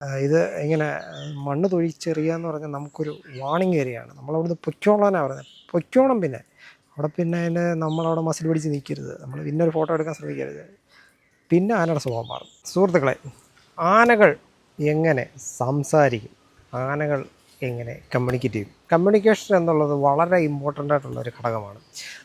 ഇത് ഇങ്ങനെ മണ്ണ് തൊഴിച്ചെറിയുക എന്ന് പറഞ്ഞാൽ നമുക്കൊരു വാണിംഗ് ഏരിയയാണ് നമ്മളവിടുന്ന് പൊയ്ക്കോളാനാണ് പറഞ്ഞത് പൊയ്ക്കോണം പിന്നെ. അവിടെ പിന്നെ അതിന് നമ്മളവിടെ മസിൽ പിടിച്ച് നിൽക്കരുത്. നമ്മൾ പിന്നെ ഒരു ഫോട്ടോ എടുക്കാൻ ശ്രമിക്കരുത്. പിന്നെ ആനയുടെ സ്വഭാവം മാറും. സുഹൃത്തുക്കളെ ആനകൾ എങ്ങനെ സംസാരിക്കും? ആനകൾ എങ്ങനെ കമ്മ്യൂണിക്കേറ്റ് ചെയ്യും? കമ്മ്യൂണിക്കേഷൻ എന്നുള്ളത് വളരെ ഇമ്പോർട്ടന്റ് ആയിട്ടുള്ള ഒരു ഘടകമാണ്.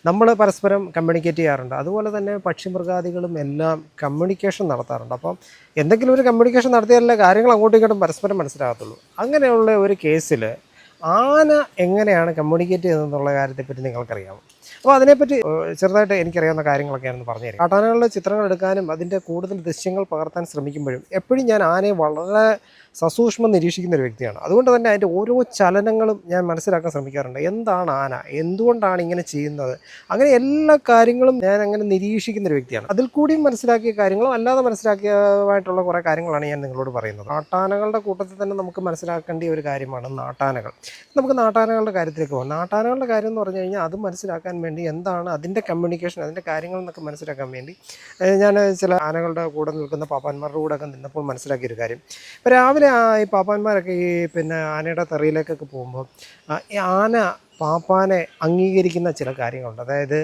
നമ്മൾ പരസ്പരം കമ്മ്യൂണിക്കേറ്റ് ചെയ്യാറുണ്ട്. അതുപോലെ തന്നെ പക്ഷിമൃഗാദികളും എല്ലാം കമ്മ്യൂണിക്കേഷൻ നടത്താറുണ്ട്. അപ്പം എന്തെങ്കിലും ഒരു കമ്മ്യൂണിക്കേഷൻ നടത്തിയാലേ കാര്യങ്ങൾ അങ്ങോട്ടും ഇങ്ങോട്ടും പരസ്പരം മനസ്സിലാകത്തുള്ളൂ. അങ്ങനെയുള്ള ഒരു കേസിൽ ആന എങ്ങനെയാണ് കമ്മ്യൂണിക്കേറ്റ് ചെയ്യുന്നതെന്നുള്ള കാര്യത്തെപ്പറ്റി നിങ്ങൾക്കറിയാം അപ്പോൾ അതിനെപ്പറ്റി ചെറുതായിട്ട് എനിക്കറിയാവുന്ന കാര്യങ്ങളൊക്കെ പറഞ്ഞു പറഞ്ഞുതരാം കാട്ടാനകളുടെ ചിത്രങ്ങൾ എടുക്കാനും അതിന്റെ കൂടുതൽ ദൃശ്യങ്ങൾ പകർത്താൻ ശ്രമിക്കുമ്പോഴും എപ്പോഴും ഞാൻ ആനയെ വളരെ സസൂക്ഷ്മം നിരീക്ഷിക്കുന്ന ഒരു വ്യക്തിയാണ്. അതുകൊണ്ട് തന്നെ അതിന്റെ ഓരോ ചലനങ്ങളും ഞാൻ മനസ്സിലാക്കാൻ ശ്രമിക്കാറുണ്ട്. എന്താണ് ആന? എന്തുകൊണ്ടാണ് ഇങ്ങനെ ചെയ്യുന്നത്? അങ്ങനെ എല്ലാ കാര്യങ്ങളും ഞാൻ അങ്ങനെ നിരീക്ഷിക്കുന്ന ഒരു വ്യക്തിയാണ്. അതിൽ കൂടിയും മനസ്സിലാക്കിയ കാര്യങ്ങളും അല്ലാതെ മനസ്സിലാക്കിയതായിട്ടുള്ള കുറേ കാര്യങ്ങളാണ് ഞാൻ നിങ്ങളോട് പറയുന്നത്. നാട്ടാനകളുടെ കൂട്ടത്തിൽ തന്നെ നമുക്ക് മനസ്സിലാക്കേണ്ട ഒരു കാര്യമാണ് നാട്ടാനകൾ. നമുക്ക് നാട്ടാനകളുടെ കാര്യത്തിലേക്ക് പോകാം. നാട്ടാനകളുടെ കാര്യം എന്ന് പറഞ്ഞു കഴിഞ്ഞാൽ അത് മനസ്സിലാക്കാൻ വേണ്ടി എന്താണ് അതിന്റെ കമ്മ്യൂണിക്കേഷൻ അതിന്റെ കാര്യങ്ങൾ എന്നൊക്കെ മനസ്സിലാക്കാൻ വേണ്ടി ഞാൻ ചില ആനകളുടെ കൂടെ നിൽക്കുന്ന പാപ്പാന്മാരുടെ കൂടെ ഒക്കെ നിന്നപ്പോൾ മനസ്സിലാക്കിയൊരു കാര്യം. ഇപ്പോൾ രാവിലെ ആ ഈ പാപ്പാന്മാരൊക്കെ ഈ പിന്നെ ആനയുടെ തെറിയിലേക്കൊക്കെ പോകുമ്പോൾ ഈ ആന പാപ്പാനെ അംഗീകരിക്കുന്ന ചില കാര്യങ്ങളുണ്ട്. അതായത്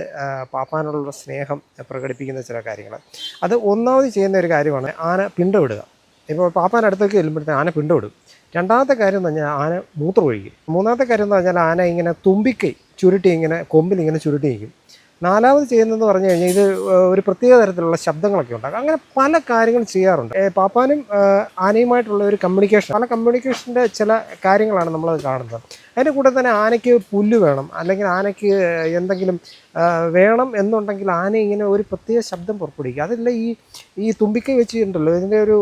പാപ്പാനുള്ള സ്നേഹം പ്രകടിപ്പിക്കുന്ന ചില കാര്യങ്ങൾ. അത് ഒന്നാമത് ചെയ്യുന്ന ഒരു കാര്യമാണ് ആന പിണ്ടവിടുക. ഇപ്പോൾ പാപ്പാൻ അടുത്തേക്ക് ചെല്ലുമ്പോഴത്തേന് ആന പിണ്ടവിടും. രണ്ടാമത്തെ കാര്യം എന്ന് പറഞ്ഞാൽ ആന മൂത്രമൊഴിക്കും. മൂന്നാമത്തെ കാര്യം എന്ന് പറഞ്ഞാൽ ആന ഇങ്ങനെ തുമ്പിക്കൈ ചുരുട്ടി ഇങ്ങനെ കൊമ്പിൽ ഇങ്ങനെ ചുരുട്ടി നിൽക്കും. നാലാമത് ചെയ്യുന്നതെന്ന് പറഞ്ഞു കഴിഞ്ഞാൽ ഇത് ഒരു പ്രത്യേക തരത്തിലുള്ള ശബ്ദങ്ങളൊക്കെ ഉണ്ടാകും അങ്ങനെ പല കാര്യങ്ങൾ ചെയ്യാറുണ്ട്. പാപ്പാനും ആനയുമായിട്ടുള്ള ഒരു കമ്മ്യൂണിക്കേഷൻ പല കമ്മ്യൂണിക്കേഷന്റെ ചില കാര്യങ്ങളാണ് നമ്മളത് കാണുന്നത്. അതിന്റെ കൂടെ തന്നെ ആനയ്ക്ക് പുല്ല് വേണം. അല്ലെങ്കിൽ ആനയ്ക്ക് എന്തെങ്കിലും വേണം എന്നുണ്ടെങ്കിൽ ആന ഇങ്ങനെ ഒരു പ്രത്യേക ശബ്ദം പുറപ്പെടുവിക്കുക അതല്ല ഈ ഈ തുമ്പിക്കൈ വെച്ചിട്ടുണ്ടല്ലോ ഇതിന്റെ ഒരു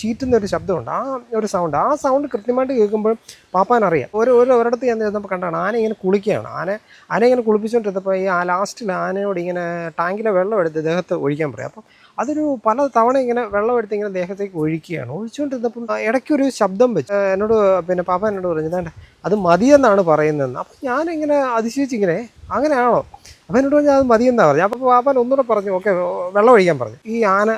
ചീറ്റുന്ന ഒരു ശബ്ദമുണ്ട്. ആ ഒരു സൗണ്ട് ആ സൗണ്ട് കൃത്യമായിട്ട് കേൾക്കുമ്പോൾ പാപ്പാൻ അറിയാം. ഒരു ഒരു ഒരിടത്ത് ഞാൻ ചെന്നപ്പോൾ കണ്ടാണ് ആന ഇങ്ങനെ കുളിക്കുകയാണ്. ആന ആന ഇങ്ങനെ കുളിപ്പിച്ചുകൊണ്ടിരുന്നപ്പോൾ ഈ ആ ലാസ്റ്റിൽ ആനയോട് ഇങ്ങനെ ടാങ്കിലെ വെള്ളം എടുത്ത് ദേഹത്ത് ഒഴിക്കാൻ പറയും. അപ്പം അതൊരു പല തവണ ഇങ്ങനെ വെള്ളം എടുത്ത് ഇങ്ങനെ ദേഹത്തേക്ക് ഒഴിക്കുകയാണ്. ഒഴിച്ചുകൊണ്ടിരുന്നപ്പം ഇടയ്ക്കൊരു ശബ്ദം വെച്ച് എന്നോട് പിന്നെ പാപ്പ എന്നോട് പറഞ്ഞു "ദാണ്ടെ, അത് മതിയെന്നാണ് പറയുന്നതെന്ന്. അപ്പം ഞാനിങ്ങനെ അതിശയിച്ചിങ്ങനെ അങ്ങനെയാണോ? അപ്പം എന്നോട് പറഞ്ഞാൽ അത് മതിയെന്നാണ് പറഞ്ഞു. അപ്പോൾ പാപ്പൻ ഒന്നുകൂടെ പറഞ്ഞു ഓക്കെ വെള്ളം ഒഴിക്കാൻ പറഞ്ഞു. ഈ ആന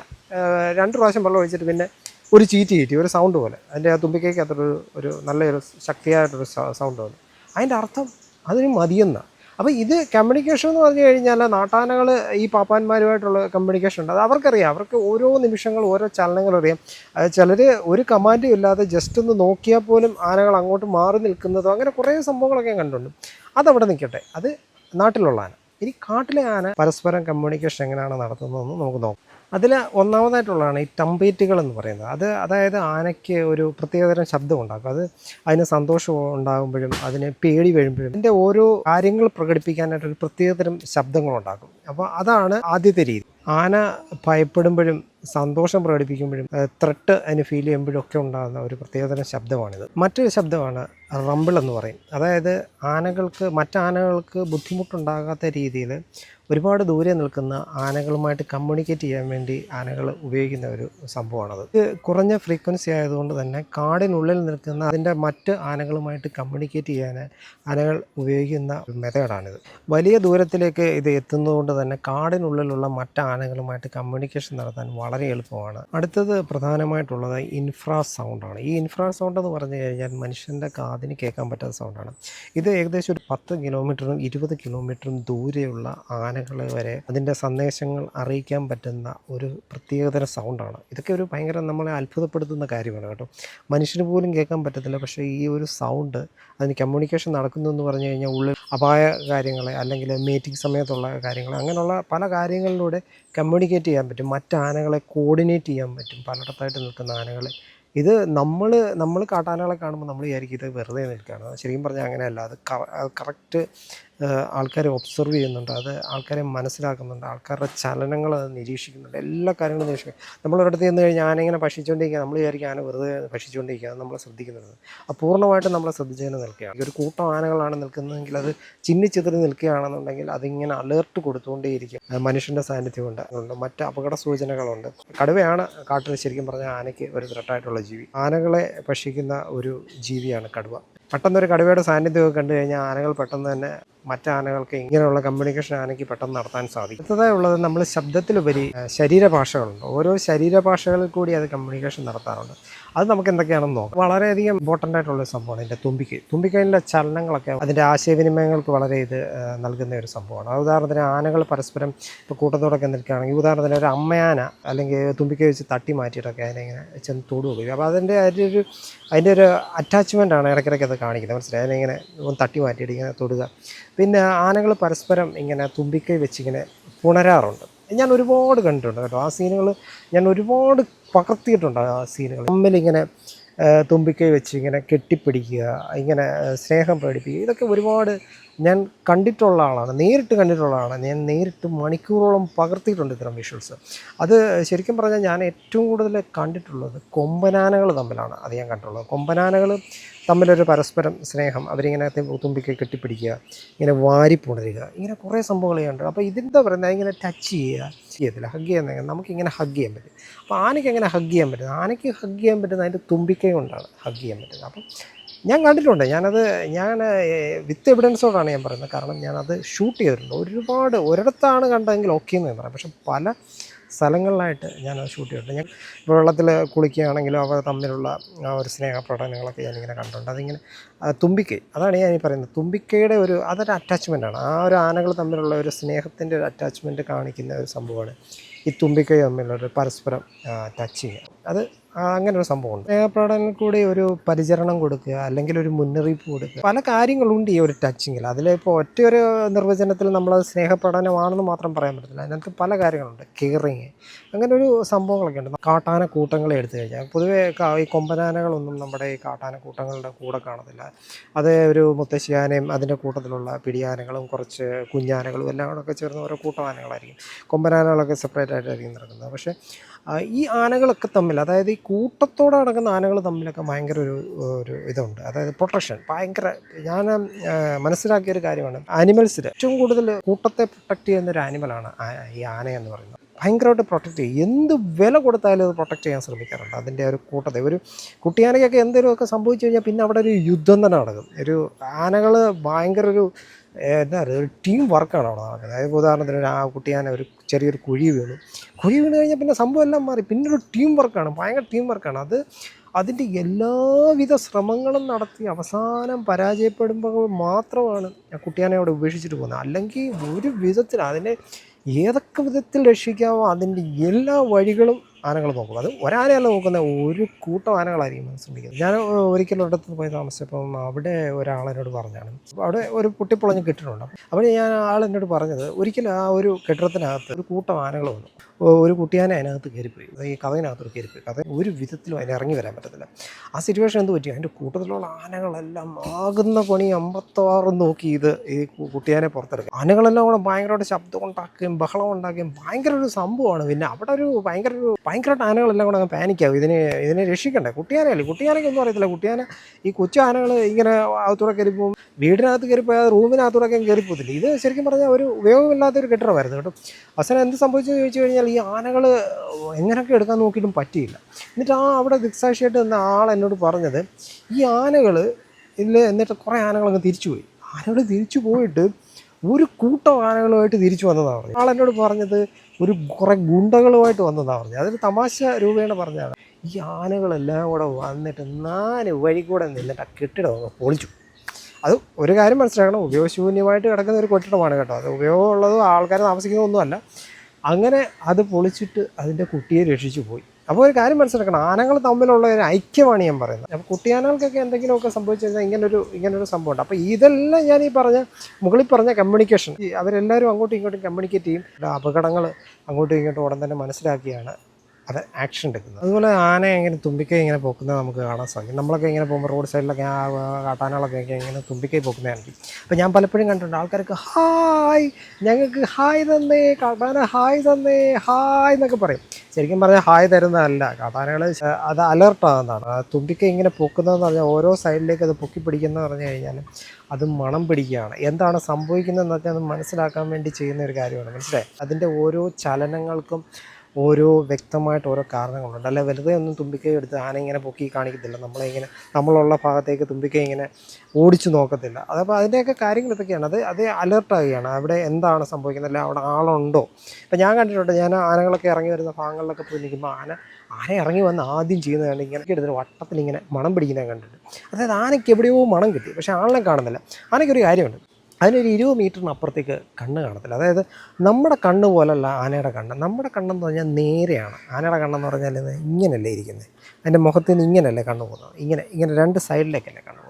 രണ്ട് പ്രാവശ്യം വെള്ളം ഒഴിച്ചിട്ട് പിന്നെ ഒരു ചീറ്റ് ചീറ്റി ഒരു സൗണ്ട് പോലെ. അതിന്റെ ആ തുമ്പിക്കൈക്കകത്തൊരു ഒരു നല്ലൊരു ശക്തിയായിട്ടൊരു സൗണ്ട് പോലെ അതിന്റെ അർത്ഥം അതിന് മതിയെന്നാണ് അപ്പോൾ ഇത് കമ്മ്യൂണിക്കേഷൻ എന്ന് പറഞ്ഞു കഴിഞ്ഞാൽ നാട്ടാനകൾ ഈ പാപ്പാന്മാരുമായിട്ടുള്ള കമ്മ്യൂണിക്കേഷൻ ഉണ്ട്. അത് അവർക്കറിയാം. അവർക്ക് ഓരോ നിമിഷങ്ങൾ ഓരോ ചലനങ്ങൾ അറിയാം. ചിലർ ഒരു കമാൻഡും ഇല്ലാതെ ജസ്റ്റ് ഒന്ന് നോക്കിയാൽ പോലും ആനകൾ അങ്ങോട്ട് മാറി നിൽക്കുന്നതോ അങ്ങനെ കുറേ സംഭവങ്ങളൊക്കെ ഞാൻ കണ്ടിട്ടുണ്ട്. അതവിടെ നിൽക്കട്ടെ. അത് നാട്ടിലുള്ള ആന. ഇനി കാട്ടിലെ ആന പരസ്പരം കമ്മ്യൂണിക്കേഷൻ എങ്ങനെയാണ് നടത്തുന്നതെന്ന് നമുക്ക് നോക്കാം. അതിൽ ഒന്നാമതായിട്ടുള്ളതാണ് ഈ ടംപേറ്റുകൾ എന്ന് പറയുന്നത്. അത് അതായത് ആനയ്ക്ക് ഒരു പ്രത്യേകതരം ശബ്ദം ഉണ്ടാക്കും അത് അതിന് സന്തോഷം ഉണ്ടാകുമ്പോഴും അതിന് പേടി വരുമ്പോഴും അതിന്റെ ഓരോ കാര്യങ്ങൾ പ്രകടിപ്പിക്കാനായിട്ട് ഒരു പ്രത്യേകതരം ശബ്ദങ്ങൾ ഉണ്ടാക്കും അപ്പോൾ അതാണ് ആദ്യത്തെ രീതി. ആന ഭയപ്പെടുമ്പോഴും സന്തോഷം പ്രകടിപ്പിക്കുമ്പോഴും ത്രട്ട് അതിന് ഫീൽ ചെയ്യുമ്പോഴും ഒക്കെ ഉണ്ടാകുന്ന ഒരു പ്രത്യേകതരം ശബ്ദമാണിത്. മറ്റൊരു ശബ്ദമാണ് റമ്പിൾ എന്ന് പറയും. അതായത് ആനകൾക്ക് മറ്റാനകൾക്ക് ബുദ്ധിമുട്ടുണ്ടാകാത്ത രീതിയിൽ ഒരുപാട് ദൂരെ നിൽക്കുന്ന ആനകളുമായിട്ട് കമ്മ്യൂണിക്കേറ്റ് ചെയ്യാൻ വേണ്ടി ആനകൾ ഉപയോഗിക്കുന്ന ഒരു സംഭവമാണത്. ഇത് കുറഞ്ഞ ഫ്രീക്വൻസി ആയതുകൊണ്ട് തന്നെ കാടിനുള്ളിൽ നിൽക്കുന്ന അതിന്റെ മറ്റ് ആനകളുമായിട്ട് കമ്മ്യൂണിക്കേറ്റ് ചെയ്യാൻ ആനകൾ ഉപയോഗിക്കുന്ന മെത്തേഡാണിത് വലിയ ദൂരത്തിലേക്ക് ഇത് എത്തുന്നതുകൊണ്ട് തന്നെ കാടിനുള്ളിലുള്ള മറ്റ് ആനകളുമായിട്ട് കമ്മ്യൂണിക്കേഷൻ നടത്താൻ വളരെ എളുപ്പമാണ്. അടുത്തത് പ്രധാനമായിട്ടുള്ളത് ഇൻഫ്രാ സൗണ്ടാണ് ഈ ഇൻഫ്രാ സൗണ്ട് എന്ന് പറഞ്ഞു കഴിഞ്ഞാൽ മനുഷ്യന്റെ കാതിന് കേൾക്കാൻ പറ്റാത്ത സൗണ്ടാണ് ഇത് ഏകദേശം ഒരു പത്ത് കിലോമീറ്ററും ഇരുപത് കിലോമീറ്ററും ദൂരെയുള്ള ആനകളെ വരെ അതിന്റെ സന്ദേശങ്ങൾ അറിയിക്കാൻ പറ്റുന്ന ഒരു പ്രത്യേകതര സൗണ്ടാണ് ഇതൊക്കെ ഒരു ഭയങ്കര നമ്മളെ അത്ഭുതപ്പെടുത്തുന്ന കാര്യമാണ് കേട്ടോ. മനുഷ്യന് പോലും കേൾക്കാൻ പറ്റത്തില്ല. പക്ഷേ ഈ ഒരു സൗണ്ട് അതിന് കമ്മ്യൂണിക്കേഷൻ നടക്കുന്നു എന്ന് പറഞ്ഞു കഴിഞ്ഞാൽ ഉള്ളിൽ അപായ കാര്യങ്ങളെ അല്ലെങ്കിൽ മീറ്റിംഗ് സമയത്തുള്ള കാര്യങ്ങൾ അങ്ങനെയുള്ള പല കാര്യങ്ങളിലൂടെ കമ്മ്യൂണിക്കേറ്റ് ചെയ്യാൻ പറ്റും. മറ്റ് ആനകളെ കോർഡിനേറ്റ് ചെയ്യാൻ പറ്റും. പലയിടത്തായിട്ട് നിൽക്കുന്ന ആനകളെ. ഇത് നമ്മൾ നമ്മൾ കാട്ടാനകളെ കാണുമ്പോൾ നമ്മൾ വിചാരിക്കും ഇത് വെറുതെ നിൽക്കുകയാണ്. ശരിക്കും പറഞ്ഞാൽ അങ്ങനെയല്ല. അത് കറക്റ്റ് ആൾക്കാരെ ഒബ്സർവ് ചെയ്യുന്നുണ്ട് അത് ആൾക്കാരെ മനസ്സിലാക്കുന്നുണ്ട് ആൾക്കാരുടെ ചലനങ്ങൾ അത് നിരീക്ഷിക്കുന്നുണ്ട് എല്ലാ കാര്യങ്ങളും നിരീക്ഷിക്കും നമ്മളൊരിടത്ത് ചെന്ന് കഴിഞ്ഞാൽ ആന ഭക്ഷിച്ചുകൊണ്ടിരിക്കുക നമ്മൾ വിചാരിക്കും ആന വെറുതെ ഭക്ഷിച്ചുകൊണ്ടിരിക്കുക അത് നമ്മൾ ശ്രദ്ധിക്കുന്നുണ്ട്. പൂർണമായിട്ടും നമ്മളെ ശ്രദ്ധിച്ചു തന്നെ നിൽക്കുകയാണ്. ഒരു കൂട്ടം ആനകളാണ് നിൽക്കുന്നതെങ്കിൽ അത് ചിന്നിച്ചിതറി നിൽക്കുകയാണെന്നുണ്ടെങ്കിൽ അതിങ്ങനെ അലേർട്ട് കൊടുത്തുകൊണ്ടേയിരിക്കും. അത് മനുഷ്യന്റെ സാന്നിധ്യമുണ്ട്. അതുകൊണ്ട് മറ്റ് അപകട സൂചനകളുണ്ട്. കടുവയാണ് കാട്ടിൽ ശരിക്കും പറഞ്ഞാൽ ആനയ്ക്ക് ഒരു ത്രട്ടായിട്ടുള്ള ജീവി. ആനകളെ ഭക്ഷിക്കുന്ന ഒരു ജീവിയാണ് കടുവ. പെട്ടെന്നൊരു കടുവയുടെ സാന്നിധ്യമൊക്കെ കണ്ടു കഴിഞ്ഞാൽ ആനകൾ പെട്ടെന്ന് തന്നെ മറ്റാനകൾക്ക് ഇങ്ങനെയുള്ള കമ്മ്യൂണിക്കേഷൻ ആനയ്ക്ക് പെട്ടെന്ന് നടത്താൻ സാധിക്കും. അടുത്തതായി ഉള്ളത് നമ്മൾ ശബ്ദത്തിലുപരി ശരീരഭാഷകളുണ്ട്. ഓരോ ശരീരഭാഷകളിൽ കൂടി അത് കമ്മ്യൂണിക്കേഷൻ നടത്താറുണ്ട്. അത് നമുക്ക് എന്തൊക്കെയാണെന്ന് നോക്കാം. വളരെയധികം ഇമ്പോർട്ടന്റ് ആയിട്ടുള്ള സംഭവമാണ് ഇതിന്റെ തുമ്പിക്കൈ. തുമ്പിക്കൈയിലെ ചലനങ്ങളൊക്കെ അതിന്റെ ആശയവിനിമയങ്ങൾക്ക് വളരെ ഇത് നൽകുന്ന ഒരു സംഭവമാണ്. ഉദാഹരണത്തിന് ആനകൾ പരസ്പരം ഇപ്പോൾ കൂട്ടത്തോടൊക്കെ നിൽക്കുകയാണെങ്കിൽ ഉദാഹരണത്തിന് ഒരു അമ്മയാന അല്ലെങ്കിൽ തുമ്പിക്കൈ വെച്ച് തട്ടി മാറ്റിയിട്ടൊക്കെ അതിനെ ഇങ്ങനെ ചെന്ന് തൊടു അപ്പോൾ അതിന്റെ അതിന്റെ ഒരു അതിന്റെ ഒരു അറ്റാച്ച്മെന്റ് ആണ് ഇടയ്ക്കിടയ്ക്ക് അത് കാണിക്കുന്നത്. മനസ്സിലായി? അതിനെ ഒന്ന് തട്ടി മാറ്റിയിട്ട് ഇങ്ങനെ തൊടുക. പിന്നെ ആനകൾ പരസ്പരം ഇങ്ങനെ തുമ്പിക്കൈ വെച്ചിങ്ങനെ പുണരാറുണ്ട്. ഞാൻ ഒരുപാട് കണ്ടിട്ടുണ്ട് കേട്ടോ. ആ സീനുകൾ ഞാൻ ഒരുപാട് പകർത്തിയിട്ടുണ്ട് ആ സീനുകൾ തമ്മിലിങ്ങനെ തുമ്പിക്കൈ വെച്ച് ഇങ്ങനെ കെട്ടിപ്പിടിക്കുക ഇങ്ങനെ സ്നേഹം പ്രകടിപ്പിക്കുക ഇതൊക്കെ ഒരുപാട് ഞാൻ കണ്ടിട്ടുള്ള ആളാണ്. നേരിട്ട് കണ്ടിട്ടുള്ള ആളാണ്. ഞാൻ നേരിട്ട് മണിക്കൂറോളം പകർത്തിയിട്ടുണ്ട് ഇത്തരം വിഷ്വൽസ് അത് ശരിക്കും പറഞ്ഞാൽ ഞാൻ ഏറ്റവും കൂടുതൽ കണ്ടിട്ടുള്ളത് കൊമ്പനാനകൾ തമ്മിലാണ്. അത് ഞാൻ കണ്ടിട്ടുള്ളത്. കൊമ്പനാനകൾ തമ്മിലൊരു പരസ്പരം സ്നേഹം അവരിങ്ങനെ തുമ്പിക്ക് കെട്ടിപ്പിടിക്കുക ഇങ്ങനെ വാരിപ്പുണരുക ഇങ്ങനെ കുറേ സംഭവങ്ങൾ ചെയ്യാനുണ്ട്. അപ്പോൾ ഇതെന്താ പറയുന്നത് ഇങ്ങനെ ടച്ച് ചെയ്യുക ചെയ്യത്തില്ല. ഹഗ് ചെയ്യുന്ന നമുക്കിങ്ങനെ ഹഗ് ചെയ്യാൻ പറ്റും. അപ്പോൾ ആനയ്ക്ക് എങ്ങനെ ഹഗ് ചെയ്യാൻ പറ്റുന്നത്? ആനയ്ക്ക് ഹഗ് ചെയ്യാൻ പറ്റുന്നത് അതിന്റെ തുമ്പിക്കൈ കൊണ്ടാണ് ഹഗ് ചെയ്യാൻ പറ്റുന്നത്. അപ്പം ഞാൻ കണ്ടിട്ടുണ്ട് ഞാനത് ഞാൻ വിത്ത് എവിഡൻസോടാണ് ഞാൻ പറയുന്നത്. കാരണം ഞാനത് ഷൂട്ട് ചെയ്തിട്ടുണ്ട്. ഒരുപാട് ഒരിടത്താണ് കണ്ടതെങ്കിൽ ഓക്കെ എന്ന് ഞാൻ പറയാം. പക്ഷെ പല സ്ഥലങ്ങളിലായിട്ട് ഞാൻ ഷൂട്ട് ചെയ്തിട്ടുണ്ട്. ഞാൻ ഇപ്പോൾ വെള്ളത്തിൽ കുളിക്കുകയാണെങ്കിലും അവർ തമ്മിലുള്ള ആ ഒരു സ്നേഹ പ്രകടനങ്ങളൊക്കെ ഞാനിങ്ങനെ കണ്ടിട്ടുണ്ട്. അതിങ്ങനെ തുമ്പിക്കൈ അതാണ് ഞാൻ ഈ പറയുന്നത്. തുമ്പിക്കൈയുടെ ഒരു അതൊരു അറ്റാച്ച്മെന്റാണ് ആ ഒരു ആനകൾ തമ്മിലുള്ള ഒരു സ്നേഹത്തിന്റെ ഒരു അറ്റാച്ച്മെന്റ് കാണിക്കുന്ന ഒരു സംഭവമാണ് ഈ തുമ്പിക്കൈ തമ്മിലൊരു പരസ്പരം ടച്ച് ചെയ്യുക. അത് അങ്ങനെ ഒരു സംഭവമുണ്ട്. സ്നേഹപ്രകടനം കൂടി ഒരു പരിചരണം കൊടുക്കുക അല്ലെങ്കിൽ ഒരു മുന്നറിയിപ്പ് കൊടുക്കുക. പല കാര്യങ്ങളുണ്ട് ഈ ഒരു ടച്ചിങ്ങിൽ അതിലിപ്പോൾ ഒറ്റ ഒരു നിർവചനത്തിൽ നമ്മൾ സ്നേഹപ്രകടനമാണെന്ന് മാത്രം പറയാൻ പറ്റത്തില്ല. അതിനകത്ത് പല കാര്യങ്ങളുണ്ട്. കെയറിങ് അങ്ങനെ ഒരു സംഭവങ്ങളൊക്കെ ഉണ്ട്. കാട്ടാന കൂട്ടങ്ങളെ എടുത്തു കഴിഞ്ഞാൽ പൊതുവേ ഈ കൊമ്പനാനകളൊന്നും നമ്മുടെ ഈ കാട്ടാന കൂട്ടങ്ങളുടെ കൂടെ കാണത്തില്ല. അത് ഒരു മുത്തശ്ശിയാനയും അതിന്റെ കൂട്ടത്തിലുള്ള പിടിയാനകളും കുറച്ച് കുഞ്ഞാനകളും എല്ലാം കൂടെ ഒക്കെ ചേർന്ന് ഓരോ കൂട്ടമാനകളായിരിക്കും. കൊമ്പനാനകളൊക്കെ സെപ്പറേറ്റ് ആയിട്ടായിരിക്കും നടക്കുന്നത്. പക്ഷേ ഈ ആനകളൊക്കെ തമ്മിൽ അതായത് ഈ കൂട്ടത്തോടെ നടക്കുന്ന ആനകൾ തമ്മിലൊക്കെ ഭയങ്കര ഒരു ഒരു ഇതുണ്ട്. അതായത് പ്രൊട്ടക്ഷൻ ഭയങ്കര ഞാൻ മനസ്സിലാക്കിയ ഒരു കാര്യമാണ്. ആനിമൽസിൽ ഏറ്റവും കൂടുതൽ കൂട്ടത്തെ പ്രൊട്ടക്റ്റ് ചെയ്യുന്ന ഒരു ആനിമലാണ് ഈ ആന എന്ന് പറയുന്നത്. ഭയങ്കരമായിട്ട് പ്രൊട്ടക്റ്റ് ചെയ്യും. എന്ത് വില കൊടുത്താലും അത് പ്രൊട്ടക്റ്റ് ചെയ്യാൻ ശ്രമിക്കാറുണ്ട്. അതിന്റെ ഒരു കൂട്ടത്തെ ഒരു കുട്ടിയാനയ്ക്കൊക്കെ എന്തെങ്കിലുമൊക്കെ സംഭവിച്ചു കഴിഞ്ഞാൽ പിന്നെ അവിടെ ഒരു യുദ്ധം തന്നെ നടക്കും. ഒരു ആനകൾ ഭയങ്കര ഒരു എന്താ പറയുക ഒരു ടീം വർക്കാണ് അവിടെ നടക്കുന്നത്. അതായത് ഉദാഹരണത്തിന് ഒരു ആ കുട്ടിയാന ഒരു ചെറിയൊരു കുഴി വീണു. കുഴി വീണ് കഴിഞ്ഞാൽ പിന്നെ സംഭവം എല്ലാം മാറി. പിന്നെ ഒരു ടീം വർക്കാണ് ഭയങ്കര ടീം വർക്കാണ് അത് അതിന്റെ എല്ലാവിധ ശ്രമങ്ങളും നടത്തി അവസാനം പരാജയപ്പെടുമ്പോൾ മാത്രമാണ് ഞാൻ കുട്ടിയാനെ അവിടെ ഉപേക്ഷിച്ചിട്ട് പോകുന്നത്. അല്ലെങ്കിൽ ഒരു വിധത്തിൽ അതിനെ ഏതൊക്കെ വിധത്തിൽ രക്ഷിക്കാമോ അതിന്റെ എല്ലാ വഴികളും ആനകൾ നോക്കും. അത് ഒരാനയല്ല നോക്കുന്ന ഒരു കൂട്ടം ആനകളായിരിക്കും ശ്രമിക്കുന്നത് ഞാൻ ഒരിക്കലും ഒരിടത്ത് പോയി താമസിച്ചപ്പം അവിടെ ഒരാൾ എന്നോട് പറഞ്ഞാണ്. അവിടെ ഒരു പൊട്ടിപ്പൊളഞ്ഞ് കെട്ടിടമുണ്ട് അപ്പോൾ ഞാൻ ആൾ എന്നോട് പറഞ്ഞത് ഒരിക്കലും ആ ഒരു കെട്ടിടത്തിനകത്ത് ഒരു കൂട്ടം ആനകൾ വന്നു. ഒരു കുട്ടിയാനെ അതിനകത്ത് കയറിപ്പോയി. ഈ കഥയിനകത്ത് കയറിപ്പോയി. കഥ ഒരു വിധത്തിലും അതിന് ഇറങ്ങി വരാൻ പറ്റത്തില്ല. ആ സിറ്റുവേഷൻ എന്ത് പറ്റി? അതിന്റെ കൂട്ടത്തിലുള്ള ആനകളെല്ലാം ആകുന്ന പണി അമ്പത്താറും നോക്കി ഇത് ഈ കുട്ടിയാനെ പുറത്തെടുക്കുക ആനകളെല്ലാം കൂടെ ഭയങ്കരമായിട്ട് ശബ്ദം ഉണ്ടാക്കുകയും ബഹളം ഉണ്ടാക്കുകയും ഭയങ്കര ഒരു സംഭവമാണ്. പിന്നെ അവിടെ ഒരു ഭയങ്കര ഒരു ഭയങ്കരമായിട്ട് ആനകളെല്ലാം കൂടെ അങ്ങ് പാനിക്കാവും ഇതിനെ ഇതിനെ രക്ഷിക്കണ്ടേ? കുട്ടിയാനെയല്ലേ കുട്ടിയാനൊക്കെ ഒന്നും അറിയത്തില്ല. കുട്ടിയാന ഈ കൊച്ചു ആനകൾ ഇങ്ങനെ അകത്തൂടെ കയറി പോകും. വീടിനകത്ത് കയറിപ്പോയാൽ റൂമിനകത്തൂടെ ഒക്കെ കയറിപ്പോകത്തില്ല ഇത് ശരിക്കും പറഞ്ഞാൽ ഒരു ഉപയോഗമില്ലാത്ത ഒരു കെട്ടിടമായിരുന്നു കേട്ടോ. അവസാനം എന്ത് സംഭവിച്ചു ചോദിച്ചു കഴിഞ്ഞാൽ ഈ ആനകൾ എങ്ങനെയൊക്കെ എടുക്കാൻ നോക്കിയിട്ടും പറ്റിയില്ല. എന്നിട്ട് ആ അവിടെ ദിക്സാക്ഷിയായിട്ട് നിന്ന ആൾ എന്നോട് പറഞ്ഞത് ഈ ആനകൾ ഇതിൽ എന്നിട്ട് കുറേ ആനകളങ്ങ് തിരിച്ചുപോയി. ആനകൾ തിരിച്ചു പോയിട്ട് ഒരു കൂട്ടം ആനകളുമായിട്ട് തിരിച്ചു വന്നതാണ് പറഞ്ഞത്. എന്നോട് പറഞ്ഞത് ഒരു കുറേ ഗുണ്ടകളുമായിട്ട് വന്നതാണ് പറഞ്ഞത്. അതൊരു തമാശ രൂപേണ പറഞ്ഞതാണ്. ഈ ആനകളെല്ലാം കൂടെ വന്നിട്ട് നാല് വഴി കൂടെ നിന്നിട്ട് ആ കെട്ടിടം പൊളിച്ചു. അത് ഒരു കാര്യം മനസ്സിലാക്കണം. ഉപയോഗശൂന്യമായിട്ട് കിടക്കുന്ന ഒരു കെട്ടിടമാണ് കേട്ടോ. അത് ഉപയോഗമുള്ളതും ആൾക്കാർ താമസിക്കുന്നതൊന്നുമല്ല അങ്ങനെ അത് പൊളിച്ചിട്ട് അതിന്റെ കുട്ടിയെ രക്ഷിച്ചു പോയി. അപ്പോൾ ഒരു കാര്യം മനസ്സിലാക്കണം ആനകൾ തമ്മിലുള്ള ഒരു ഐക്യമാണ് ഞാൻ പറയുന്നത്. അപ്പോൾ കുട്ടിയാനകൾക്കൊക്കെ എന്തെങ്കിലുമൊക്കെ സംഭവിച്ചു കഴിഞ്ഞാൽ ഇങ്ങനൊരു ഇങ്ങനൊരു സംഭവമുണ്ട്. അപ്പോൾ ഇതെല്ലാം ഞാൻ ഈ പറഞ്ഞ മുകളിൽ പറഞ്ഞ കമ്മ്യൂണിക്കേഷൻ അവരെല്ലാവരും അങ്ങോട്ടും ഇങ്ങോട്ടും കമ്മ്യൂണിക്കേറ്റ് ചെയ്യും. അപകടങ്ങൾ അങ്ങോട്ടും ഇങ്ങോട്ടും ഉടൻ തന്നെ മനസ്സിലാക്കിയാണ് അത് ആക്ഷൻ എടുക്കുന്നത്. അതുപോലെ ആന എങ്ങനെ തുമ്പിക്കൈ ഇങ്ങനെ പൊക്കുന്നത് നമുക്ക് കാണാൻ സാധിക്കും. നമ്മളൊക്കെ ഇങ്ങനെ പോകുമ്പോൾ റോഡ് സൈഡിലൊക്കെ ആ കാട്ടാനകളൊക്കെ ഇങ്ങനെ തുമ്പിക്കൈ പൊക്കുന്നതായിരിക്കും. അപ്പോൾ ഞാൻ പലപ്പോഴും കണ്ടിട്ടുണ്ട് ആൾക്കാർക്ക് ഹായ് ഞങ്ങൾക്ക് ഹായ് തന്നേ കാട്ടാന ഹായ് തന്നേ ഹായ് എന്നൊക്കെ പറയും. ശരിക്കും പറഞ്ഞാൽ ഹായ് തരുന്നതല്ല. കാട്ടാനകൾ അത് അലർട്ടാകുന്നതാണ് തുമ്പിക്കൈ ഇങ്ങനെ പൊക്കുന്നതെന്ന് പറഞ്ഞാൽ ഓരോ സൈഡിലേക്ക് അത് പൊക്കി പിടിക്കുന്നതെന്ന് പറഞ്ഞു കഴിഞ്ഞാൽ അത് മണം പിടിക്കുകയാണ്. എന്താണ് സംഭവിക്കുന്നതെന്നൊക്കെ അത് മനസ്സിലാക്കാൻ വേണ്ടി ചെയ്യുന്ന ഒരു കാര്യമാണ്. മനസ്സിലായി? അതിന്റെ ഓരോ ചലനങ്ങൾക്കും ഓരോ വ്യക്തമായിട്ട് ഓരോ കാരണങ്ങളുണ്ട്. അല്ല വെറുതെ ഒന്നും തുമ്പിക്കൈ എടുത്ത് ആന ഇങ്ങനെ പൊക്കി കാണിക്കത്തില്ല. നമ്മളെ ഇങ്ങനെ നമ്മളുള്ള ഭാഗത്തേക്ക് തുമ്പിക്കൈ ഇങ്ങനെ ഓടിച്ചു നോക്കത്തില്ല. അതപ്പോൾ അതിന്റെയൊക്കെ കാര്യങ്ങൾ ഇതൊക്കെയാണ്. അത് അത് അലേർട്ടാകുകയാണ് അവിടെ എന്താണ് സംഭവിക്കുന്നത്? അല്ല അവിടെ ആളുണ്ടോ? ഇപ്പം ഞാൻ കണ്ടിട്ടുണ്ട് ഞാൻ ആനകളൊക്കെ ഇറങ്ങി വരുന്ന ഭാഗങ്ങളിലൊക്കെ പോയി നിൽക്കുമ്പോൾ ആന ആന ഇറങ്ങി വന്ന് ആദ്യം ചെയ്യുന്നത് കണ്ട് ഇങ്ങനെ എടുത്തിട്ട് വട്ടത്തിൽ ഇങ്ങനെ മണം പിടിക്കുന്നത് കണ്ടിട്ട് അതായത് ആനയ്ക്ക് എവിടെയോ മണം കിട്ടി പക്ഷേ ആളിനെ കാണുന്നില്ല. ആനയ്ക്കൊരു കാര്യമുണ്ട്. അതിനൊരു ഇരുപത് മീറ്ററിനപ്പുറത്തേക്ക് കണ്ണ് കാണത്തില്ല. അതായത് നമ്മുടെ കണ്ണ് പോലല്ല ആനയുടെ കണ്ണ്. നമ്മുടെ കണ്ണെന്ന് പറഞ്ഞാൽ നേരെയാണ്. ആനയുടെ കണ്ണെന്ന് പറഞ്ഞാൽ ഇങ്ങനല്ലേ ഇരിക്കുന്നത്? അതിന്റെ മുഖത്തിന് നിന്ന് ഇങ്ങനെയല്ലേ കണ്ണ് പോകുന്നത്? ഇങ്ങനെ ഇങ്ങനെ രണ്ട് സൈഡിലേക്കല്ലേ കണ്ണ്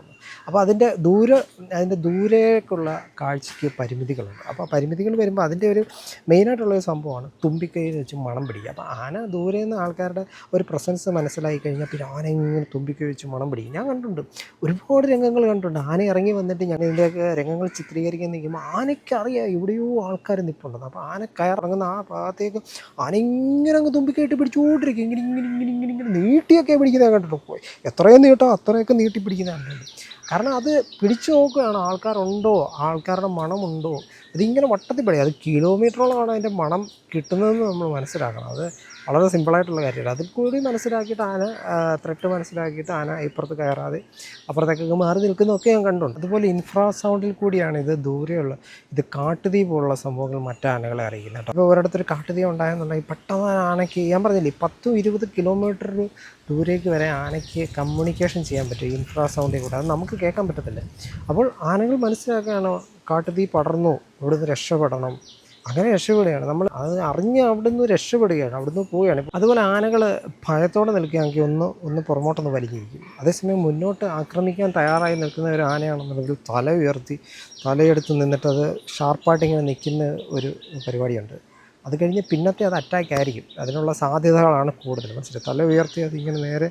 അപ്പോൾ അതിന്റെ ദൂരെ അതിന്റെ ദൂരേക്കുള്ള കാഴ്ചയ്ക്ക് പരിമിതികളുണ്ട്. അപ്പോൾ പരിമിതികൾ വരുമ്പോൾ അതിന്റെ ഒരു മെയിനായിട്ടുള്ളൊരു സംഭവമാണ് തുമ്പിക്കൈയിൽ വെച്ച് മണം പിടിക്കുക. അപ്പോൾ ആന ദൂരെ നിന്ന് ആൾക്കാരുടെ ഒരു പ്രസൻസ് മനസ്സിലായി കഴിഞ്ഞാൽ പിന്നെ ആന ഇങ്ങനെ തുമ്പിക്കൈ വെച്ച് മണം പിടിക്കും. ഞാൻ കണ്ടിട്ടുണ്ട്. ഒരുപാട് രംഗങ്ങൾ കണ്ടിട്ടുണ്ട്. ആന ഇറങ്ങി വന്നിട്ട് ഞാൻ ഇതിന്റെയൊക്കെ രംഗങ്ങൾ ചിത്രീകരിക്കാൻ നിൽക്കുമ്പോൾ ആനയ്ക്കറിയാം എവിടെയോ ആൾക്കാർ നിൽപ്പുണ്ടെന്ന് അപ്പോൾ ആന കയറിറങ്ങുന്ന ആ ഭാഗത്തേക്ക് ആന ഇങ്ങനെ അങ്ങ് തുമ്പിക്കൈയിട്ട് പിടിച്ചുകൊണ്ടിരിക്കും ഇങ്ങനെ ഇങ്ങനെ ഇങ്ങനെ ഇങ്ങനെ ഇങ്ങനെ നീട്ടിയൊക്കെ പിടിക്കുന്നത് കണ്ടിട്ടുണ്ട്. എത്രയും നീട്ടോ അത്രയൊക്കെ നീട്ടി പിടിക്കുന്നത് കണ്ടിട്ടുണ്ട്. കാരണം അത് പിടിച്ചു നോക്കുകയാണ് ആൾക്കാരുണ്ടോ? ആൾക്കാരുടെ മണമുണ്ടോ? ഇതിങ്ങനെ വട്ടത്തിൽ പിടിക്കുക അത് കിലോമീറ്ററോളമാണ് അതിന്റെ മണം കിട്ടുന്നതെന്ന് നമ്മൾ മനസ്സിലാക്കണം. അത് വളരെ സിമ്പിളായിട്ടുള്ള കാര്യമല്ല അതിൽ കൂടി മനസ്സിലാക്കിയിട്ട് ആന ത്രെട്ട് മനസ്സിലാക്കിയിട്ട് ആന ഇപ്പുറത്ത് കയറാതെ അപ്പുറത്തേക്കൊക്കെ മാറി നിൽക്കുന്നതൊക്കെ ഞാൻ കണ്ടുണ്ട്. അതുപോലെ ഇൻഫ്രാസൗണ്ടിൽ കൂടിയാണ് ഇത് ദൂരെയുള്ള ഇത് കാട്ടുതീ പോലുള്ള സംഭവങ്ങൾ മറ്റ് ആനകളെ അറിയിക്കുന്നത് കേട്ടോ. അപ്പോൾ ഒരിടത്തൊരു കാട്ടുതീ ഉണ്ടായെന്നുണ്ടെങ്കിൽ പെട്ടെന്ന് ആനയ്ക്ക് ഞാൻ പറഞ്ഞില്ലേ പത്തും ഇരുപത് കിലോമീറ്റർ ദൂരേക്ക് വരെ ആനയ്ക്ക് കമ്മ്യൂണിക്കേഷൻ ചെയ്യാൻ പറ്റും ഇൻഫ്രാസൗണ്ടിൽ കൂടെ. അത് നമുക്ക് കേൾക്കാൻ പറ്റത്തില്ല. അപ്പോൾ ആനകൾ മനസ്സിലാക്കുകയാണോ കാട്ടുതീ പടർന്നു ഇവിടുന്ന് രക്ഷപ്പെടണം? അങ്ങനെ രക്ഷപ്പെടുകയാണ്. നമ്മൾ അത് അറിഞ്ഞ് അവിടുന്ന് രക്ഷപ്പെടുകയാണ്. അവിടുന്ന് പോവുകയാണ്. അതുപോലെ ആനകൾ ഭയത്തോടെ നിൽക്കുകയാണെങ്കിൽ ഒന്ന് ഒന്ന് പുറമോട്ടൊന്ന് വലിഞ്ഞിരിക്കും. അതേസമയം മുന്നോട്ട് ആക്രമിക്കാൻ തയ്യാറായി നിൽക്കുന്ന ഒരു ആനയാണെന്നുണ്ടെങ്കിൽ തല ഉയർത്തി തലയെടുത്ത് നിന്നിട്ട് അത് ഷാർപ്പായിട്ട് ഇങ്ങനെ നിൽക്കുന്ന ഒരു പരിപാടിയുണ്ട്. അത് കഴിഞ്ഞ് പിന്നത്തെ അത് അറ്റാക്ക് ആയിരിക്കും. അതിനുള്ള സാധ്യതകളാണ് കൂടുതൽ. മനസ്സിലായി? തല ഉയർത്തി അത് ഇങ്ങനെ നേരെ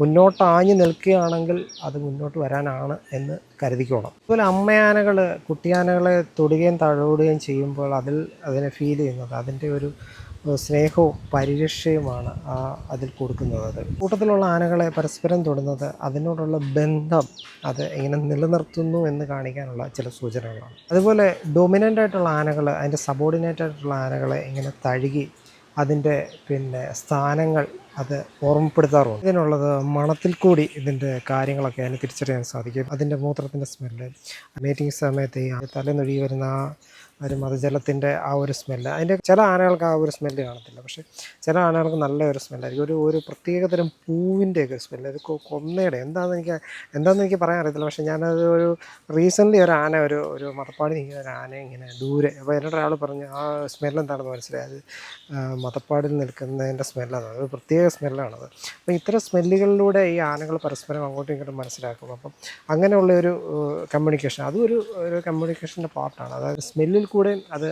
മുന്നോട്ട് ആഞ്ഞു നിൽക്കുകയാണെങ്കിൽ അത് മുന്നോട്ട് വരാനാണ് എന്ന് കരുതിക്കോണം. അതുപോലെ അമ്മയാനകൾ കുട്ടിയാനകളെ തൊടുകയും തഴുകുകയും ചെയ്യുമ്പോൾ അതിൽ അതിനെ ഫീൽ ചെയ്യുന്നത് അതിന്റെ ഒരു സ്നേഹവും പരിരക്ഷയുമാണ് ആ അതിൽ കൊടുക്കുന്നത്. കൂട്ടത്തിലുള്ള ആനകളെ പരസ്പരം തൊടുന്നത് അതിനോടുള്ള ബന്ധം അത് എങ്ങനെ നിലനിർത്തുന്നു എന്ന് കാണിക്കാനുള്ള ചില സൂചനകളാണ്. അതുപോലെ ഡൊമിനന്റ് ആയിട്ടുള്ള ആനകൾ അതിന്റെ സബോർഡിനേറ്റ് ആയിട്ടുള്ള ആനകളെ ഇങ്ങനെ തഴുകി അതിന്റെ പിന്നെ സ്ഥാനങ്ങൾ അത് ഓർമ്മപ്പെടുത്താറുണ്ട്. ഇതിനുള്ളത് മണത്തിൽ കൂടി ഇതിന്റെ കാര്യങ്ങളൊക്കെ അതിന് തിരിച്ചറിയാൻ സാധിക്കും. അതിന്റെ മൂത്രത്തിന്റെ സ്മെല്ല് മീറ്റിംഗ് സമയത്ത് ഈ തലേന്നൊഴുകി വരുന്ന ആ ഒരു മതജലത്തിന്റെ ആ ഒരു സ്മെല്ല്. അതിന്റെ ചില ആനകൾക്ക് ആ ഒരു സ്മെല്ല് കാണത്തില്ല. പക്ഷേ ചില ആനകൾക്ക് നല്ല ഒരു സ്മെല്ലായിരിക്കും. ഒരു ഒരു പ്രത്യേകതരം പൂവിന്റെയൊക്കെ സ്മെല്ല്. കൊ- കൊന്നയുടെ. എന്താണെന്ന് എനിക്ക് എന്താണെന്ന് എനിക്ക് പറയാൻ അറിയത്തില്ല. പക്ഷേ ഞാനത് ഒരു റീസെന്റ്ലി ഒരു ആന ഒരു ഒരു മതപ്പാടി നിൽക്കുന്ന ഒരു ആന ഇങ്ങനെ ദൂരെ. അപ്പോൾ എന്നോട് ഒരാൾ പറഞ്ഞു ആ സ്മെല്ല് എന്താണെന്ന് മനസ്സിലായി? അത് ആ, മതപ്പാടിൽ നിൽക്കുന്നതിന്റെ സ്മെല്ലാണ്? ഒരു പ്രത്യേക സ്മെല്ലാണത് അപ്പോൾ ഇത്തരം സ്മെല്ലുകളിലൂടെ ഈ ആനകൾ പരസ്പരം അങ്ങോട്ടും ഇങ്ങോട്ടും മനസ്സിലാക്കും. അപ്പം അങ്ങനെയുള്ള ഒരു കമ്മ്യൂണിക്കേഷൻ. അതും ഒരു ഒരു കമ്മ്യൂണിക്കേഷന്റെ പാർട്ടാണ്. അതായത് സ്മെല്ലിൽ കൂടെ അത്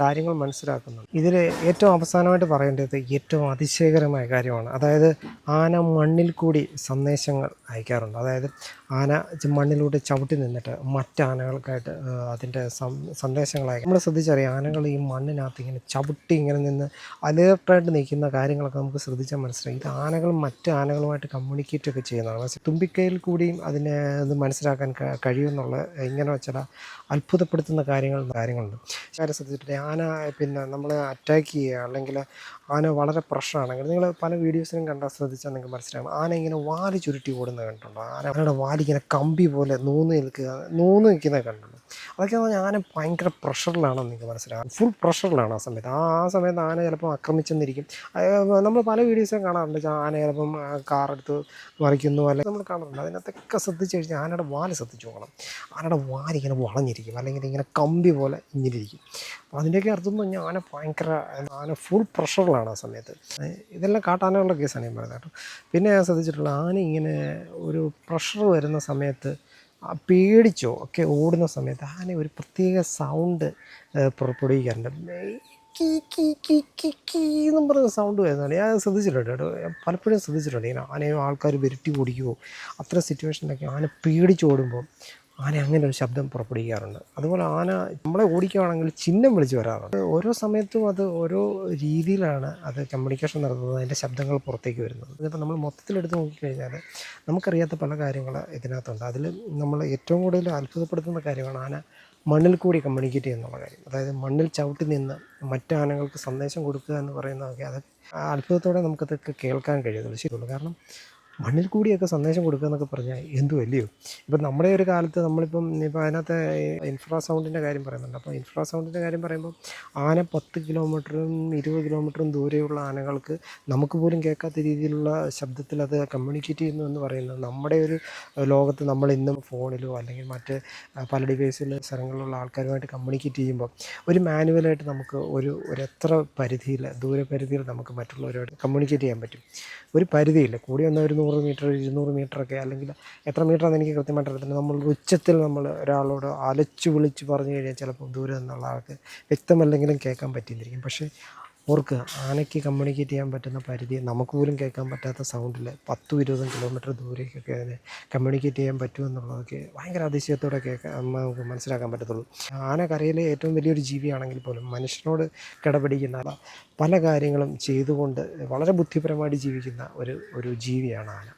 കാര്യങ്ങൾ മനസ്സിലാക്കുന്നുണ്ട്. ഇതിൽ ഏറ്റവും അവസാനമായിട്ട് പറയേണ്ടത് ഏറ്റവും അതിശയകരമായ കാര്യമാണ്. അതായത് ആന മണ്ണിൽ കൂടി സന്ദേശങ്ങൾ അയക്കാറുണ്ട്. അതായത് ആന മണ്ണിലൂടെ ചവിട്ടി നിന്നിട്ട് മറ്റ് ആനകൾക്കായിട്ട് ആ, അതിന്റെ സന്ദേശങ്ങളായി നമ്മൾ ശ്രദ്ധിച്ചറിയാം ആനകൾ ഈ മണ്ണിനകത്ത് ഇങ്ങനെ ചവിട്ടി ഇങ്ങനെ നിന്ന് അലേർട്ടായിട്ട് നിൽക്കുന്ന കാര്യങ്ങളൊക്കെ നമുക്ക് ശ്രദ്ധിച്ചാൽ മനസ്സിലായി. ഇത് ആനകൾ മറ്റ് ആനകളുമായിട്ട് കമ്മ്യൂണിക്കേറ്റ് ഒക്കെ ചെയ്യുന്നതാണ്. തുമ്പിക്കൈയിൽ കൂടിയും അതിനെ ഇത് മനസ്സിലാക്കാൻ കഴിയുമെന്നുള്ള ഇങ്ങനെ ചില അത്ഭുതപ്പെടുത്തുന്ന കാര്യങ്ങൾ കാര്യങ്ങളുണ്ട്. കാര്യം ആന പിന്നെ നമ്മളെ അറ്റാക്ക് ചെയ്യുക അല്ലെങ്കിൽ ആന വളരെ പ്രഷറാണ് നിങ്ങൾ പല വീഡിയോസിലും കണ്ടാൽ ശ്രദ്ധിച്ചാൽ നിങ്ങൾക്ക് മനസ്സിലാവും ആന ഇങ്ങനെ വാൽ ചുരുട്ടി ഓടുന്നത് കണ്ടിട്ടുണ്ടോ? ആന ആനയുടെ വാലിങ്ങനെ കമ്പി പോലെ നൂന്ന് നിൽക്കുക നൂന്ന് നിൽക്കുന്നത് കണ്ടുള്ളൂ അതൊക്കെ പറഞ്ഞാൽ ആന ഭയങ്കര പ്രഷറിലാണെന്ന് നിങ്ങൾക്ക് മനസ്സിലാകും ഫുൾ പ്രഷറിലാണ് ആ സമയത്ത്. ആ സമയത്ത് ആന ചിലപ്പോൾ ആക്രമിച്ചെന്നിരിക്കും. നമ്മൾ പല വീഡിയോസും കാണാറുണ്ട്. ആന ചിലപ്പം കാറെടുത്ത് മറിക്കുന്നു അല്ലെങ്കിൽ നമ്മൾ കാണാറുണ്ട്. അതിനകത്തൊക്കെ ശ്രദ്ധിച്ച് കഴിഞ്ഞാൽ ആനയുടെ വാൽ ശ്രദ്ധിച്ച് നോക്കണം ആനയുടെ വാലിങ്ങനെ വളഞ്ഞിരിക്കും. അല്ലെങ്കിൽ ഇങ്ങനെ കമ്പി പോലെ ഇങ്ങനെ ഇരിക്കും അപ്പോൾ അതിന്റെയൊക്കെ അർത്ഥം എന്ന് പറഞ്ഞാൽ ആന ഭയങ്കര ആന ഫുൾ പ്രഷറിലാണ് ആ സമയത്ത്. ഇതെല്ലാം കാട്ടാനകളുടെ കേസാണ് ഞാൻ പറയുന്നത് കേട്ടോ. പിന്നെ ഞാൻ ശ്രദ്ധിച്ചിട്ടുള്ള ആന ഇങ്ങനെ ഒരു പ്രഷർ വരുന്ന സമയത്ത് പേടിച്ചോ? ഒക്കെ ഓടുന്ന സമയത്ത് ആന ഒരു പ്രത്യേക സൗണ്ട് പുറപ്പെടുവിക്കാറുണ്ട്. കീ കീ കീ കീ കീ എന്നും പറയുന്ന സൗണ്ട് വരുന്നതാണ്. ഞാൻ ശ്രദ്ധിച്ചിട്ടുണ്ട് കേട്ടോ. പലപ്പോഴും ശ്രദ്ധിച്ചിട്ടുണ്ട്. ഇങ്ങനെ ആനയും ആൾക്കാർ വിരട്ടി ഓടിക്കുമോ അത്ര സിറ്റുവേഷനിലൊക്കെ ആന പേടിച്ചോടുമ്പോൾ ആന അങ്ങനെ ഒരു ശബ്ദം പുറപ്പെടുവിക്കാറുണ്ട്. അതുപോലെ ആന നമ്മളെ ഓടിക്കുകയാണെങ്കിൽ ചിഹ്നം വിളിച്ച് വരാറുണ്ട്. ഓരോ സമയത്തും അത് ഓരോ രീതിയിലാണ് അത് കമ്മ്യൂണിക്കേഷൻ നടത്തുന്നത് അതിന്റെ ശബ്ദങ്ങൾ പുറത്തേക്ക് വരുന്നത്. ഇതിപ്പോൾ നമ്മൾ മൊത്തത്തിലെടുത്ത് നോക്കിക്കഴിഞ്ഞാൽ നമുക്കറിയാത്ത പല കാര്യങ്ങൾ ഇതിനകത്തുണ്ട്. അതിൽ നമ്മൾ ഏറ്റവും കൂടുതൽ അത്ഭുതപ്പെടുത്തുന്ന കാര്യമാണ് ആന മണ്ണിൽ കൂടി കമ്മ്യൂണിക്കേറ്റ് ചെയ്യുന്നുള്ള കാര്യം. അതായത് മണ്ണിൽ ചവിട്ടി നിന്ന് മറ്റ് ആനകൾക്ക് സന്ദേശം കൊടുക്കുക എന്ന് പറയുന്നതൊക്കെ അത് ആ അത്ഭുതത്തോടെ നമുക്കതൊക്കെ കേൾക്കാൻ കഴിയുള്ളൂ ശരിയുള്ളൂ കാരണം മണ്ണിൽ കൂടിയൊക്കെ സന്ദേശം കൊടുക്കുക എന്നൊക്കെ പറഞ്ഞാൽ എന്തു അല്ലയോ ഇപ്പം നമ്മുടെ ഒരു കാലത്ത് നമ്മളിപ്പം ഇപ്പം അതിനകത്ത് ഇൻഫ്രാസൗണ്ടിന്റെ കാര്യം പറയുന്നുണ്ട്. അപ്പോൾ ഇൻഫ്രാസൗണ്ടിന്റെ കാര്യം പറയുമ്പോൾ ആന പത്ത് കിലോമീറ്ററും ഇരുപത് കിലോമീറ്ററും ദൂരെയുള്ള ആനകൾക്ക് നമുക്ക് പോലും കേൾക്കാത്ത രീതിയിലുള്ള ശബ്ദത്തിൽ അത് കമ്മ്യൂണിക്കേറ്റ് ചെയ്യുന്നു എന്ന് പറയുന്നത് നമ്മുടെ ഒരു ലോകത്ത് നമ്മൾ ഇന്നും ഫോണിലോ അല്ലെങ്കിൽ മറ്റ് പല ഡിവൈസിൽ സ്ഥലങ്ങളിലുള്ള ആൾക്കാരുമായിട്ട് കമ്മ്യൂണിക്കേറ്റ് ചെയ്യുമ്പോൾ ഒരു മാനുവലായിട്ട് നമുക്ക് ഒരു ഒരു എത്ര പരിധിയിൽ ദൂരപരിധിയിൽ നമുക്ക് മറ്റുള്ളവരോട് കമ്മ്യൂണിക്കേറ്റ് ചെയ്യാൻ പറ്റും? ഒരു പരിധിയില്ല. കൂടി വന്ന ഒരു നൂറ് മീറ്റർ ഇരുന്നൂറ് മീറ്ററൊക്കെ അല്ലെങ്കിൽ എത്ര മീറ്ററാണെന്ന് എനിക്ക് കൃത്യമായിട്ട് അറിയത്തില്ല. നമ്മൾ ഉച്ചത്തിൽ നമ്മൾ ഒരാളോട് അലച്ചു വിളിച്ച് പറഞ്ഞു കഴിഞ്ഞാൽ ചിലപ്പോൾ ദൂരെ നിന്നുള്ള ആൾക്ക് വ്യക്തമല്ലെങ്കിലും കേൾക്കാൻ പറ്റിയിരിക്കും പക്ഷേ ഓർക്ക് ആനയ്ക്ക് കമ്മ്യൂണിക്കേറ്റ് ചെയ്യാൻ പറ്റുന്ന പരിധി നമുക്ക് പോലും കേൾക്കാൻ പറ്റാത്ത സൗണ്ടിൽ പത്തും ഇരുപതും കിലോമീറ്റർ ദൂരേക്കൊക്കെ അതിനെ കമ്മ്യൂണിക്കേറ്റ് ചെയ്യാൻ പറ്റുമെന്നുള്ളതൊക്കെ ഭയങ്കര അതിശയത്തോടെ കേൾക്കാൻ നമുക്ക് മനസ്സിലാക്കാൻ പറ്റത്തുള്ളൂ. ആന കരയിലെ ഏറ്റവും വലിയൊരു ജീവിയാണെങ്കിൽ പോലും മനുഷ്യനോട് കിടപിടിക്കുന്ന പല കാര്യങ്ങളും ചെയ്തുകൊണ്ട് വളരെ ബുദ്ധിപരമായിട്ട് ജീവിക്കുന്ന ഒരു ഒരു ജീവിയാണ് ആന.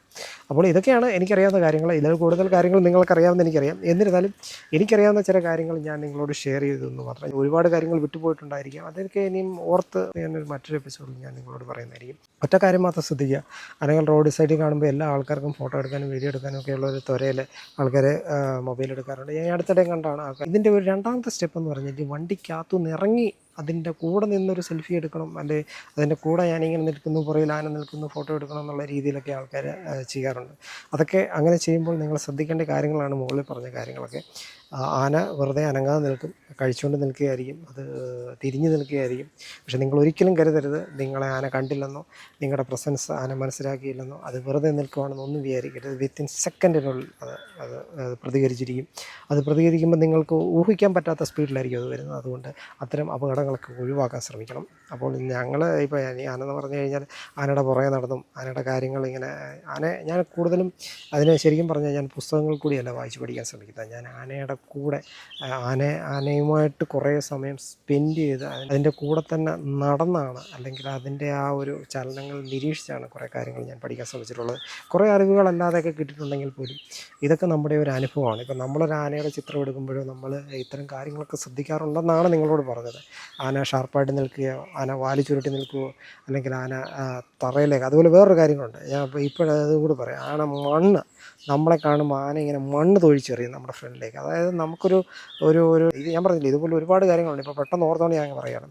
അപ്പോൾ ഇതൊക്കെയാണ് എനിക്കറിയാവുന്ന കാര്യങ്ങൾ. ഇതിൽ കൂടുതൽ കാര്യങ്ങൾ നിങ്ങൾക്കറിയാമെന്ന് എനിക്കറിയാം. എന്നിരുന്നാലും എനിക്കറിയാവുന്ന ചില കാര്യങ്ങൾ ഞാൻ നിങ്ങളോട് ഷെയർ ചെയ്തതെന്ന് മാത്രം ഒരുപാട് കാര്യങ്ങൾ വിട്ടുപോയിട്ടുണ്ടായിരിക്കാം. അതൊക്കെ ഇനിയും ഓർത്ത് ഞാനൊരു മറ്റൊരു എപ്പിസോഡിൽ ഞാൻ നിങ്ങളോട് പറയുന്നതായിരിക്കും. ഒറ്റ കാര്യം മാത്രം ശ്രദ്ധിക്കുക. അല്ലെങ്കിൽ റോഡ് സൈഡിൽ കാണുമ്പോൾ എല്ലാ ആൾക്കാർക്കും ഫോട്ടോ എടുക്കാനും വീഡിയോ എടുക്കാനും ഒക്കെയുള്ള ഒരു ത്വരയിൽ ആൾക്കാർ മൊബൈൽ എടുക്കാറുണ്ട്. ഞാൻ അടുത്തിടെ കണ്ടാണ്. ആൾക്കാർ ഇതിന്റെ ഒരു രണ്ടാമത്തെ സ്റ്റെപ്പ് എന്ന് പറഞ്ഞാൽ വണ്ടിക്കകത്തു നിന്ന് ഇറങ്ങി അതിന്റെ കൂടെ നിന്നൊരു സെൽഫി എടുക്കണം. അല്ലെ അതിന്റെ കൂടെ ഞാനിങ്ങനെ നിൽക്കുന്നു പുറകിൽ ആന നിൽക്കുന്നു ഫോട്ടോ എടുക്കണം എന്നുള്ള രീതിയിലൊക്കെ ആൾക്കാർ ചെയ്യാറുണ്ട്. അതൊക്കെ അങ്ങനെ ചെയ്യുമ്പോൾ നിങ്ങൾ ശ്രദ്ധിക്കേണ്ട കാര്യങ്ങളാണ് മുകളിൽ പറഞ്ഞ കാര്യങ്ങളൊക്കെ. ആന വെറുതെ അനങ്ങാതെ നിൽക്കും കഴിച്ചുകൊണ്ട് നിൽക്കുകയായിരിക്കും അത് തിരിഞ്ഞു നിൽക്കുകയായിരിക്കും. പക്ഷെ നിങ്ങൾ ഒരിക്കലും കരുതരുത് നിങ്ങളെ ആന കണ്ടില്ലെന്നോ നിങ്ങളുടെ പ്രസൻസ് ആന മനസ്സിലാക്കിയില്ലെന്നോ അത് വെറുതെ നിൽക്കുവാണെന്നോ ഒന്നും വിചാരിക്കരുത്. വിത്തിൻ സെക്കൻഡിനുള്ളിൽ അത് അത് പ്രതികരിച്ചിരിക്കും. അത് പ്രതികരിക്കുമ്പോൾ നിങ്ങൾക്ക് ഊഹിക്കാൻ പറ്റാത്ത സ്പീഡിലായിരിക്കും അത് വരുന്നത്. അതുകൊണ്ട് അത്തരം അപകടങ്ങളൊക്കെ ഒഴിവാക്കാൻ ശ്രമിക്കണം. അപ്പോൾ ഞങ്ങൾ ഇപ്പോൾ ഈ ആനെന്ന് പറഞ്ഞു കഴിഞ്ഞാൽ ആനയുടെ പുറകെ നടന്നും ആനയുടെ കാര്യങ്ങൾ ഇങ്ങനെ ആന ഞാൻ കൂടുതലും അതിനെ ശരിക്കും പറഞ്ഞാൽ ഞാൻ പുസ്തകങ്ങൾ കൂടിയല്ല വായിച്ചു പഠിക്കാൻ ശ്രമിക്കുന്നത്. ഞാൻ ആനയുടെ കൂടെ ആന ആനയുമായിട്ട് കുറേ സമയം സ്പെൻഡ് ചെയ്ത് അതിന്റെ കൂടെ തന്നെ നടന്നാണ് അല്ലെങ്കിൽ അതിന്റെ ആ ഒരു ചലനങ്ങൾ നിരീക്ഷിച്ചാണ് കുറേ കാര്യങ്ങൾ ഞാൻ പഠിക്കാൻ ശ്രമിച്ചിട്ടുള്ളത്. കുറേ അറിവുകളല്ലാതെയൊക്കെ കിട്ടിയിട്ടുണ്ടെങ്കിൽ പോലും ഇതൊക്കെ നമ്മുടെ ഒരു അനുഭവമാണ്. ഇപ്പം നമ്മളൊരു ആനയുടെ ചിത്രം എടുക്കുമ്പോഴും നമ്മൾ ഇത്തരം കാര്യങ്ങളൊക്കെ ശ്രദ്ധിക്കാറുണ്ടെന്നാണ് നിങ്ങളോട് പറഞ്ഞത്. ആന ഷാർപ്പായിട്ട് നിൽക്കുകയോ ആന വാലി ചുരുട്ടി നിൽക്കുകയോ അല്ലെങ്കിൽ ആന തറയിലേക്ക് അതുപോലെ വേറൊരു കാര്യങ്ങളുണ്ട്. ഞാൻ ഇപ്പോൾ ഇപ്പോഴത് കൂടി പറയാം. ആന മണ്ണ് നമ്മളെ കാണുമ്പോൾ ആന ഇങ്ങനെ മണ്ണ് തൊഴിച്ചെറിയും നമ്മുടെ ഫ്രണ്ടിലേക്ക്. അതായത് നമുക്കൊരു ഒരു ഒരു ഇത് ഞാൻ പറഞ്ഞില്ല ഇതുപോലെ ഒരുപാട് കാര്യങ്ങളുണ്ട്. ഇപ്പോൾ പെട്ടെന്ന് ഓർത്തോണ്ട് ഞാൻ പറയുകയാണ്.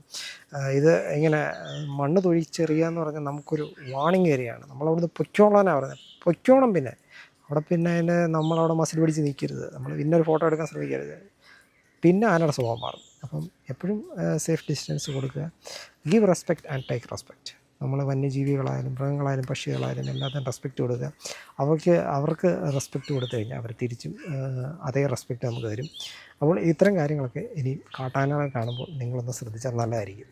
ഇത് ഇങ്ങനെ മണ്ണ് തൊഴിച്ചെറിയുക എന്ന് പറഞ്ഞാൽ നമുക്കൊരു വാണിംഗ് ഏരിയയാണ് നമ്മളവിടുന്ന് പൊയ്ക്കോളാനാണ് പറയുന്നത്. പൊയ്ക്കോണം പിന്നെ. അവിടെ പിന്നെ അതിന് നമ്മളവിടെ മസിൽ പിടിച്ച് നിൽക്കരുത്. നമ്മൾ പിന്നെ ഒരു ഫോട്ടോ എടുക്കാൻ ശ്രമിക്കരുത്. പിന്നെ ആനയുടെ സ്വഭാവം മാറും. അപ്പം എപ്പോഴും സേഫ് ഡിസ്റ്റൻസ് കൊടുക്കുക. Give respect and take respect നമ്മൾ വന്യജീവികളായാലും മൃഗങ്ങളായാലും പക്ഷികളായാലും എല്ലാത്തിനും റെസ്പെക്റ്റ് കൊടുക്കുക. അവർക്ക് അവർക്ക് റെസ്പെക്റ്റ് കൊടുത്തു കഴിഞ്ഞാൽ അവർ തിരിച്ചും അതേ റെസ്പെക്റ്റ് നമുക്ക് തരും. അപ്പോൾ ഇത്തരം കാര്യങ്ങളൊക്കെ ഇനി കാട്ടാനകളെ കാണുമ്പോൾ നിങ്ങളൊന്ന് ശ്രദ്ധിച്ചാൽ നല്ലതായിരിക്കും.